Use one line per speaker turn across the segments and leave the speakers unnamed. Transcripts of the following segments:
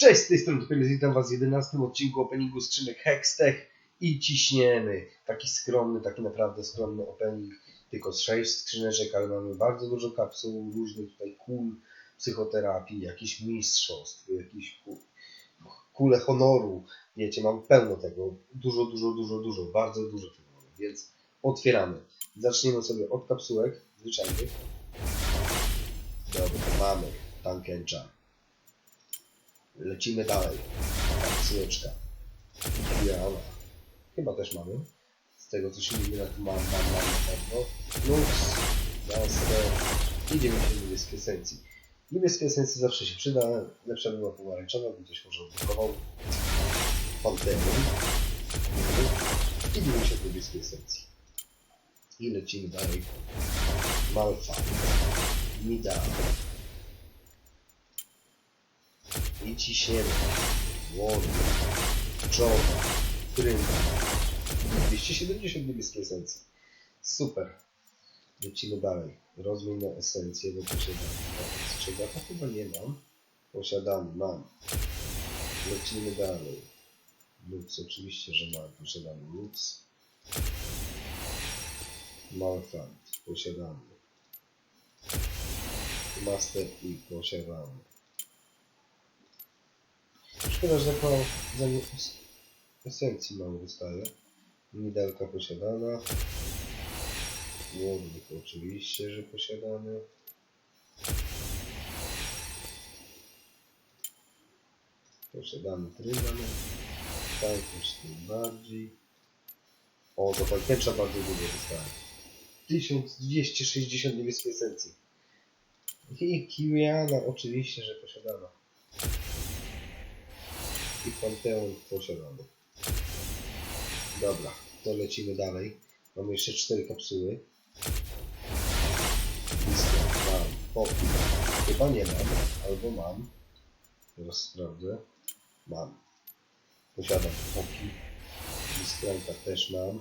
Cześć, z tej strony Typiel, witam was w 11 odcinku openingu skrzynek Hextech i ciśniemy. Taki skromny, taki naprawdę skromny opening, tylko z 6 skrzyneczek, ale mamy bardzo dużo kapsuł, różnych tutaj kul psychoterapii, jakichś mistrzostw, jakichś ku- kule honoru, wiecie, mam pełno tego, dużo, dużo, dużo, dużo, bardzo dużo tego mamy, więc otwieramy. Zaczniemy sobie od kapsułek zwyczajnych. Dobra, mamy tankęcza. Lecimy dalej. Kapsułeczka. Kiana. Chyba też mamy. Z tego co się nie to mam, mam, mam na pewno. Lux, Master i 90 niebieskie esencji. Niebieskie esencje zawsze się przyda. Lepsza była pomarańczowa, bym coś może odblokował. Panteon. I 90 niebieskie esencji. I lecimy dalej. Malfa. Mida. Ciśniemy. Łody. Czoła. Krymka. 270 niebieskie esencji. Super. Lecimy dalej. Rozmień na esencję, bo posiadamy. Strzegata chyba nie mam. Posiadamy, mam. Lecimy dalej. Lux, oczywiście, że mam. Posiadamy Lux. Malfant. Posiadamy. Master i posiadamy. Szkoda, że po za nie- es- esencji mało wystaje. Nidelka posiadana. Łodnik oczywiście, że posiadamy. Posiadamy Tryban. Tankiesz tym bardziej. O, to tankecza bardzo dużo wystaje. 1260 niebieskiej esencji. I Kimiana oczywiście, że posiadana. I Panteon posiadany. Dobra, to lecimy dalej. Mamy jeszcze cztery kapsuły. Blisko mam popi. Chyba nie mam, albo mam. Teraz sprawdzę. Mam. Posiadam popi. Bliskranka też mam.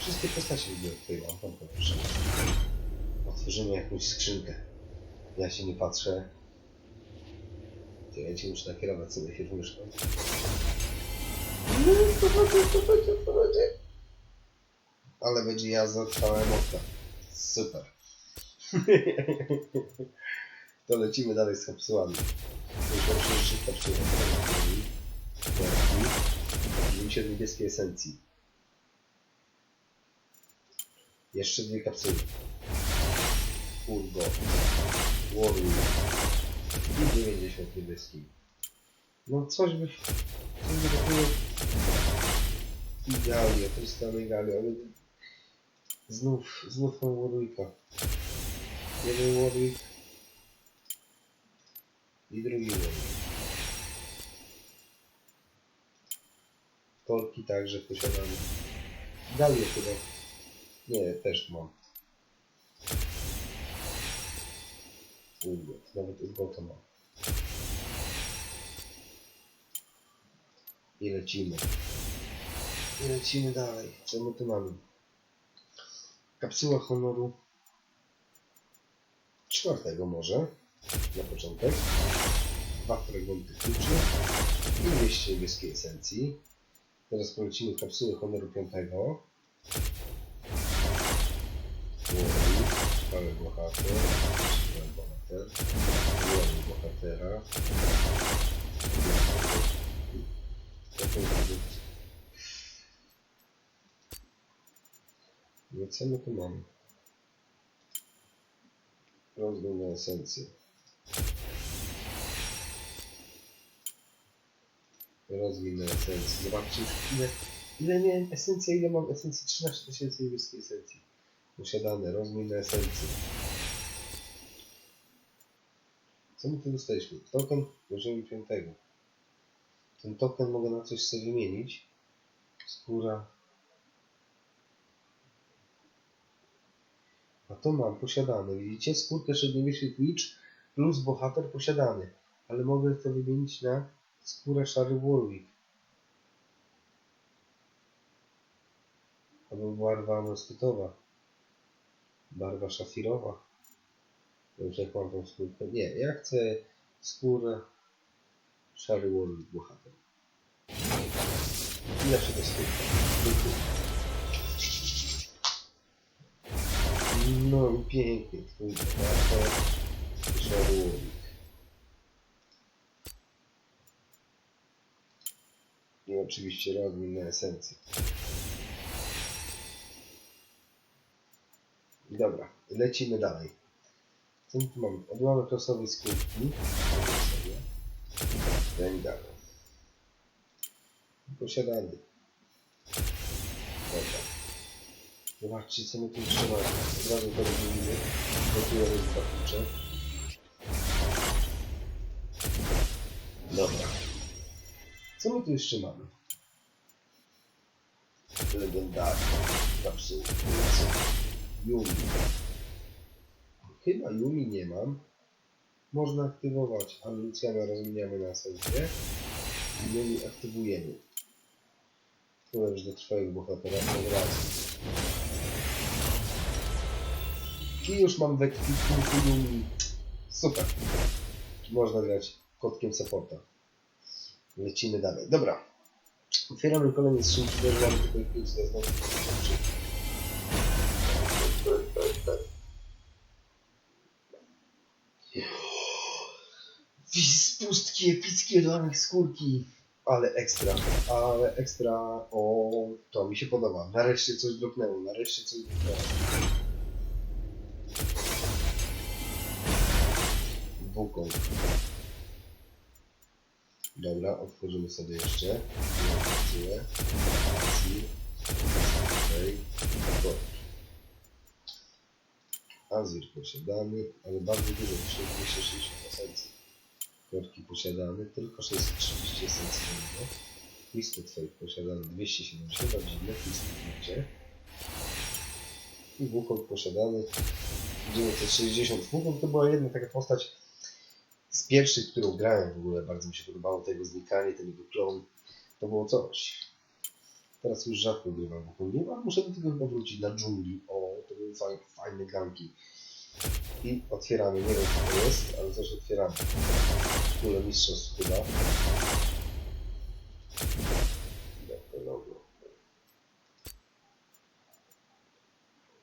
Wszystkie postacie w ogóle tutaj mam. Otworzymy jakąś skrzynkę. Ja się nie patrzę. To ja cię muszę nakierować sobie się myszką. Ale będzie jazda cała emocja. Super. To lecimy dalej z kapsułami. 60 kapsułek. Korki. 90 niebieskiej esencji. Jeszcze dwie kapsuły. Urgo. Warrior. I 90 niebieski. No coś by... Coś by takiego... Idealnie, Tristana i Galio, ale... Znów, znów mam Warwicka. Jeden Warwick. I drugi Warwick. Torki także posiadamy. Galio chyba. Nie, też mam. Urgot, nawet Urgota mam. I lecimy. I lecimy dalej. Co my tu mamy? Kapsuła honoru. Czwartego może. Na początek. Dwa fragmenty kluczy. I 200 niebieskiej esencji. Teraz polecimy kapsułę honoru piątego. Paweł Bohater, Bohater, Paweł Bohatera. Produkt. No co my tu mamy? Rozwój na esencję. Rozwój na esencję. Zobaczcie ile, ile miałem esencji, ile mam esencji? 13 tysięcy niebieskiej esencji. Posiadane. Rozwój na esencję. My tu dostaliśmy? Token poziomu 5. Ten token mogę na coś sobie wymienić. Skóra. A to mam posiadane. Widzicie? Skórkę średniowieczny Twitch plus bohater posiadany. Ale mogę to wymienić na skórę szary Warwick. Albo barwa mostytowa. Barwa szafirowa. Mam tą skórkę? Nie, ja chcę skórę Szary Warwick bohater. I zawsze to skutka. No i pięknie, twój bohater. Szary Warwick. I oczywiście Rodmin na esencji. Dobra, lecimy dalej. Tu mamy? Odłamek losowej skórki. Rengar. Posiadany. Dobra. Zobaczcie co my tu jeszcze mamy. Od razu to robimy. Gotujemy zakucze. Dobra. Co my tu jeszcze mamy? Legendarny. Kapsuł. Yumi. Chyba Yumi nie mam. Można aktywować, ale Luciana rozmieniamy na sobie. I Yumi aktywujemy. Wpłynąć do trwałych bohatera od razu. I już mam w ekwipunku Yumi. Super. Można grać kotkiem supporta. Lecimy dalej. Dobra. Otwieramy kolejne skrzynki, też mamy tutaj klucz do znowu. Wiz, pustki, epickie domek skórki. Ale ekstra, ale ekstra. O, to mi się podoba. Nareszcie coś dropnęło, nareszcie coś dropnęło. Wukong. Dobra, otworzymy sobie jeszcze. Tyle. Okej. Azir posiadamy, ale bardzo dużo, 260 esencji. Korki posiadamy, tylko 630 esencji innego. Listy twoich posiadamy 270, a dziwne, listy gdzie? I Wukong posiadany 960. Wukong to była jedna taka postać z pierwszych, którą grałem w ogóle. Bardzo mi się podobało tego znikanie, ten jego klon. To było coś. Teraz już rzadko grywam Wukongiem, ale muszę do tego chyba wrócić na dżungli. O, to były fajne ganki. I otwieramy, nie wiem co to jest, ale coś otwieramy. Kule mistrzostw chyba.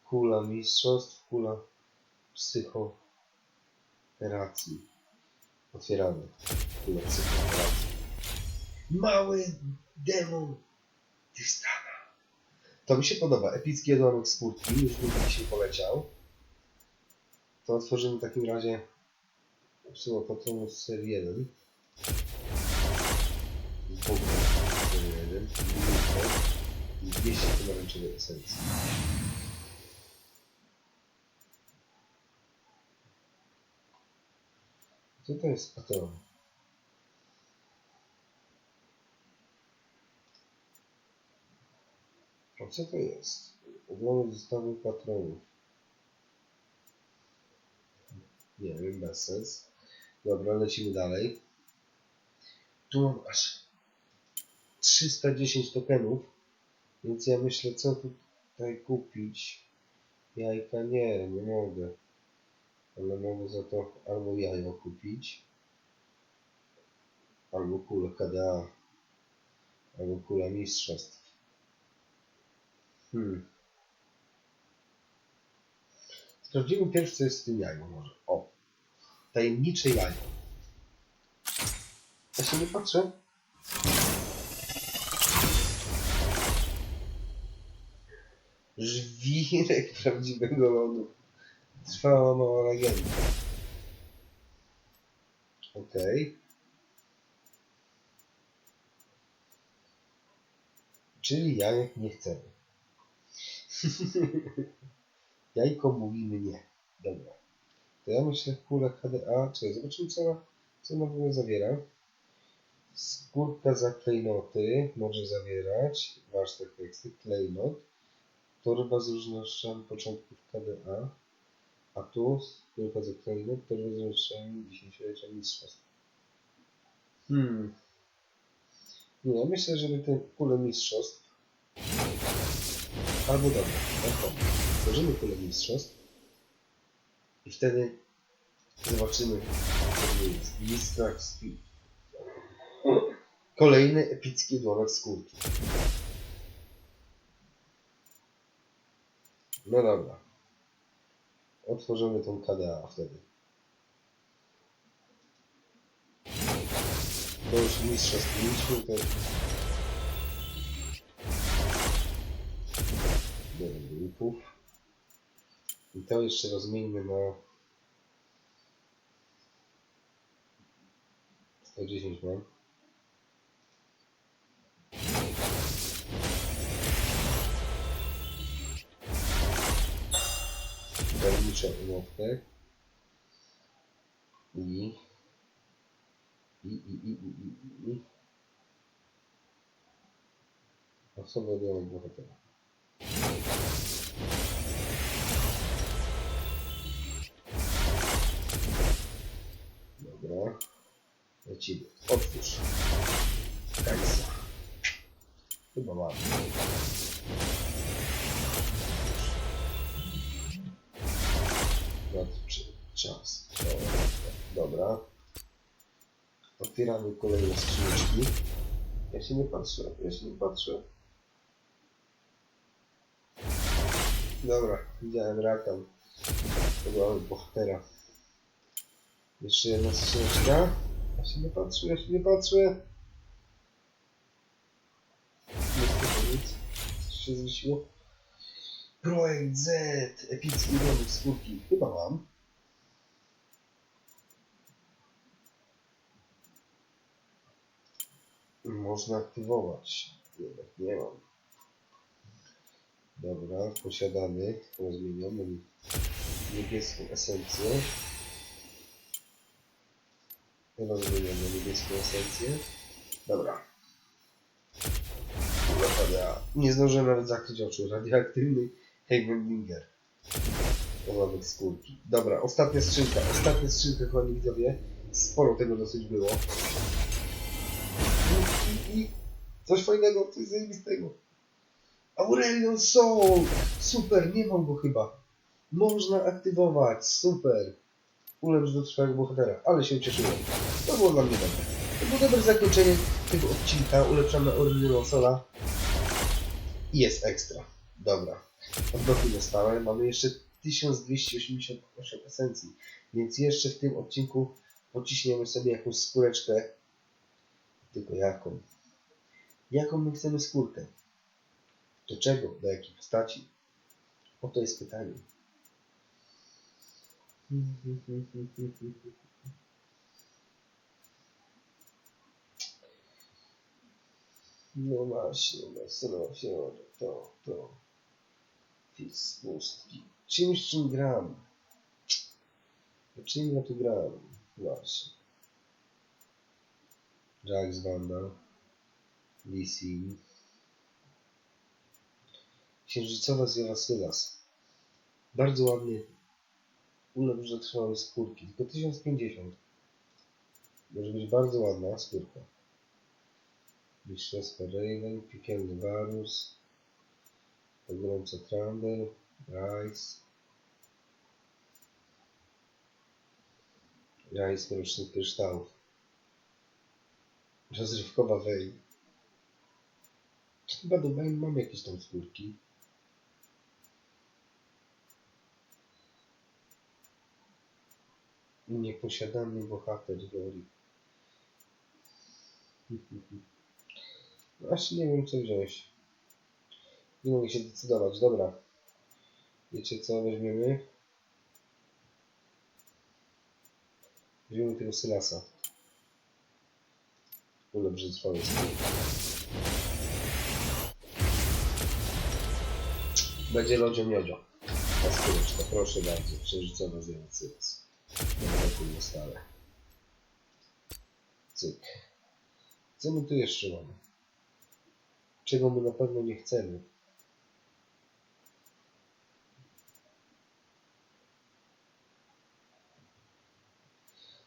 Kula mistrzostw, kula psychoteracji. Otwieramy. Kula psychoteracji. Mały demon Tristana. To mi się podoba. Epicki odłamek skórki. Już mi dzisiaj poleciał. To otworzymy w takim razie Psyło patronu z serii 1. Bóg z serii 1. I 200 pomarańczowej esencji. Co to jest patron? A co to jest? Odłamek zestawu patronów. Nie wiem, bez sens. Dobra, lecimy dalej. Tu mam aż 310 tokenów, więc ja myślę, co tutaj kupić. Jajka nie, nie mogę. Ale mogę za to albo jajo kupić, albo kulę KDA, albo kula mistrzostw. Hmm. Sprawdzimy pierwszy, co jest w tym jaju może. O! Tajemnicze jajo. Ja się nie patrzę. Żwirek prawdziwego lodu. Trwała mała legenda. Okej. Czyli jajek nie chcemy. Jajko mówimy nie. Dobra. To ja myślę kula KDA. Czekaj, zobaczymy co ona, co ona w ogóle zawiera. Skórka za klejnoty może zawierać. Warsztat teksty, klejnot. Torba z różnorodnościami początków KDA. A tu skórka za klejnot, torba z różnorodnościami dziesięciolecia mistrzostw. Hmm. Nie, ja myślę, żeby ten kulę mistrzostw. Albo dobra, tak. Tworzymy kulę mistrzostw. I wtedy zobaczymy, co to jest. Mistrz Speed. Kolejny epicki dołek skórki. No dobra. Otworzymy tą KDA wtedy. To już mistrza skupiliśmy, to... Jeden grupów. I to jeszcze rozmieńmy na... 110 mam. Termiczę umowkę. I... I, i, i, i, i, i. Osoba białego bohatera. Lecimy. Otwórz. Kajsa. Chyba mam. Czas. Dobra. Otwieramy kolejne skrzyneczki. Ja się nie patrzę, ja się nie patrzę. Dobra, widziałem rakan. Tego bohatera. Jeszcze jedna skrzyneczka. Ja się nie patrzę, ja się nie patrzę. Niestety nic. Coś się zwróciło. Projekt Z! Epicki nowy skórki. Chyba mam. Można aktywować. Jednak nie mam. Dobra, posiadamy rozmienioną niebieską esencję. Rozmienioną niebieską esencję. Dobra. Dobra, Nie zdążyłem nawet zakryć oczu. Radioaktywny Heimendinger. Ołowek skórki. Dobra, ostatnia skrzynka. Ostatnia skrzynka, kochani widzowie. Sporo tego dosyć było. I, i coś fajnego, coś zajebistego. Aurelion Soul! Super, nie mam go chyba. Można aktywować, super. Ulepsz do trwałego bohatera, ale się ucieszyłem. To było dla mnie dobre. To było dobre zakończenie tego odcinka. Ulepszamy Aurelion Sola. I jest ekstra. Dobra. Odbloki dostałem. Mamy jeszcze 1288 esencji. Więc jeszcze w tym odcinku pociśniemy sobie jakąś skóreczkę. Tylko jaką? Jaką my chcemy skórkę? Do czego? Do jakiej postaci? Oto jest pytanie. No właśnie, no się to, to. Fis pustki. Czymś czym gram. O czym ja tu gram? Właśnie. Jax Vandal. Lee Sin. Księżycowa zjawa Sylas. Bardzo ładnie. Ulepsz zatrzymały skórki. Tylko 1050. Może być bardzo ładna skórka. Mistrzostwo Raven, Piekielny Varus, Pogromca Trundle, Rice, Rice Mrocznych Kryształów, Rozrywkowa Wejn. Chyba do mam jakieś tam skórki. Nieposiadany bohater Rory. Właśnie nie wiem co wziąć. Nie mogę się decydować. Dobra. Wiecie co weźmiemy? Weźmiemy tego Sylasa. Ulepszy trwały Będzie lodzio miodzio. Ta skóreczka, proszę bardzo. Księżycowa zjawa Sylas. Dobra, stale. Cyk. Co my tu jeszcze mamy? czego my na pewno nie chcemy.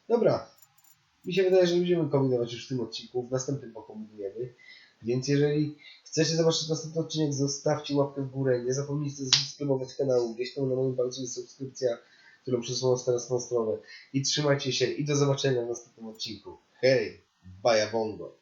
Dobra. Mi się wydaje, że będziemy kombinować już w tym odcinku. W następnym pokombinujemy. Więc jeżeli chcecie zobaczyć następny odcinek, zostawcie łapkę w górę. Nie zapomnijcie subskrybować kanału. Gdzieś tam na moim palcu jest subskrypcja, którą przesunąłem teraz na stronę. I trzymajcie się i do zobaczenia w następnym odcinku. Hej, baja bongo.